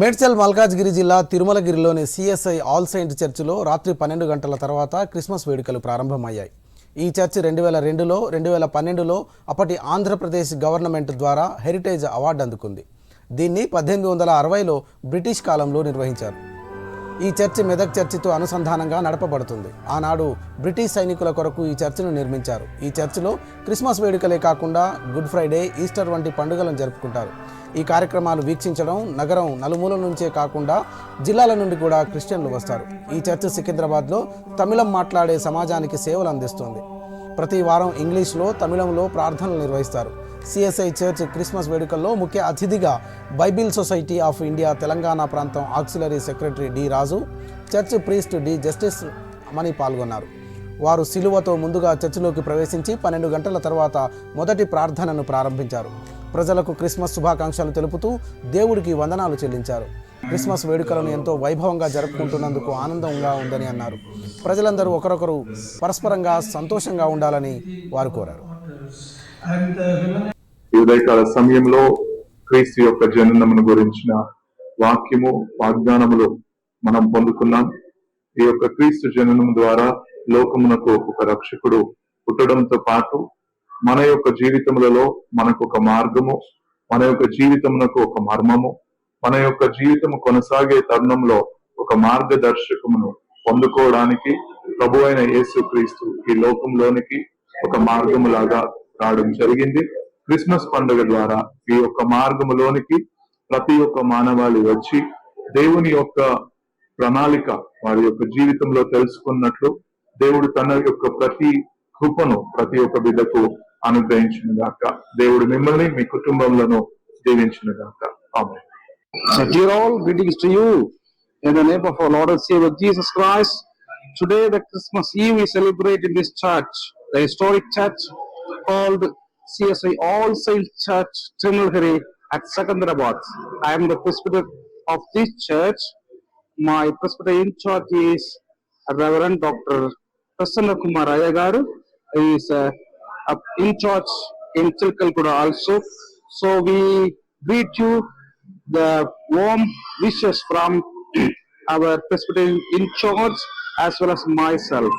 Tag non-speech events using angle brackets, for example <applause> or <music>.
మేడ్చల్ మల్కాజ్గిరి జిల్లా తిరుమలగిరిలోని CSI all Saint చర్చిలో రాత్రి పన్నెండు గంటల తర్వాత క్రిస్మస్ వేడుకలు ప్రారంభమయ్యాయి. ఈ చర్చి రెండు వేల రెండులో రెండు వేల పన్నెండులో అప్పటి ఆంధ్రప్రదేశ్ గవర్నమెంట్ ద్వారా హెరిటేజ్ అవార్డు అందుకుంది. దీన్ని పద్దెనిమిది వందల అరవైలో బ్రిటిష్ కాలంలో నిర్వహించారు. ఈ చర్చి మెదక్ చర్చితో అనుసంధానంగా నడపబడుతుంది. ఆనాడు బ్రిటిష్ సైనికుల కొరకు ఈ చర్చిను నిర్మించారు. ఈ చర్చిలో క్రిస్మస్ వేడుకలే కాకుండా గుడ్ ఫ్రైడే ఈస్టర్ వంటి పండుగలను జరుపుకుంటారు. ఈ కార్యక్రమాలు వీక్షించడం నగరం నలుమూల నుంచే కాకుండా జిల్లాల నుండి కూడా క్రిస్టియన్లు వస్తారు. ఈ చర్చి సికింద్రాబాద్లో తమిళం మాట్లాడే సమాజానికి సేవలు అందిస్తుంది. ప్రతి వారం ఇంగ్లీష్లో తమిళంలో ప్రార్థనలు నిర్వహిస్తారు. సిఎస్ఐ చర్చ్ క్రిస్మస్ వేడుకల్లో ముఖ్య అతిథిగా Bible society of India Telangana ప్రాంతం auxiliary secretary D Raju church priest D Justice Mani పాల్గొన్నారు. వారు సిలువతో ముందుగా చర్చిలోకి ప్రవేశించి పన్నెండు గంటల తర్వాత మొదటి ప్రార్థనను ప్రారంభించారు. ప్రజలకు క్రిస్మస్ శుభాకాంక్షలు తెలుపుతూ దేవుడికి వందనాలు చెల్లించారు. క్రిస్మస్ వేడుకలను ఎంతో వైభవంగా జరుపుకుంటున్నందుకు ఆనందంగా ఉందని అన్నారు. ప్రజలందరూ ఒకరొకరు పరస్పరంగా సంతోషంగా ఉండాలని వారు కోరారు. And ఈ ఉదయకాల సమయంలో క్రీస్తు యొక్క జననమును గురించిన వాక్యము వాగ్దానములు మనం పొందుకున్నాం. ఈ యొక్క క్రీస్తు జననం ద్వారా లోకమునకు ఒక రక్షకుడు పుట్టడంతో పాటు మన యొక్క జీవితములలో మనకు ఒక మార్గము మన యొక్క జీవితమునకు ఒక మర్మము మన యొక్క జీవితము కొనసాగే తరుణంలో ఒక మార్గదర్శకమును పొందుకోవడానికి ప్రభు అయిన యేసు క్రీస్తు ఈ లోకంలోనికి ఒక మార్గములాగా రావడం జరిగింది. క్రిస్మస్ పండుగ ద్వారా ఈ యొక్క మార్గములోనికి ప్రతి ఒక్క మానవాళి వచ్చి దేవుని యొక్క ప్రణాళిక వారి యొక్క జీవితంలో తెలుసుకున్నట్లు దేవుడు తన యొక్క ప్రతి కృపను ప్రతి ఒక్క బిడ్డకు అనుగ్రహించిన గాక దేవుడు మిమ్మల్ని మీ కుటుంబంలో దీవించిన గాక ఆమె So dear all, greetings to you in the name of our Lord and Savior Jesus Christ. Today, the Christmas Eve, we celebrate in this church, the historic church called CSI All Saints Church, Trimulgiri at Secunderabad. I am the presbyter of this church. My presbyter in charge is Reverend Dr. Prasanna Kumar Ayagaru. He is uh, in charge in Chilkalkuda also. So we greet you the warm wishes from <clears throat> our Presbyterian in charge as well as myself.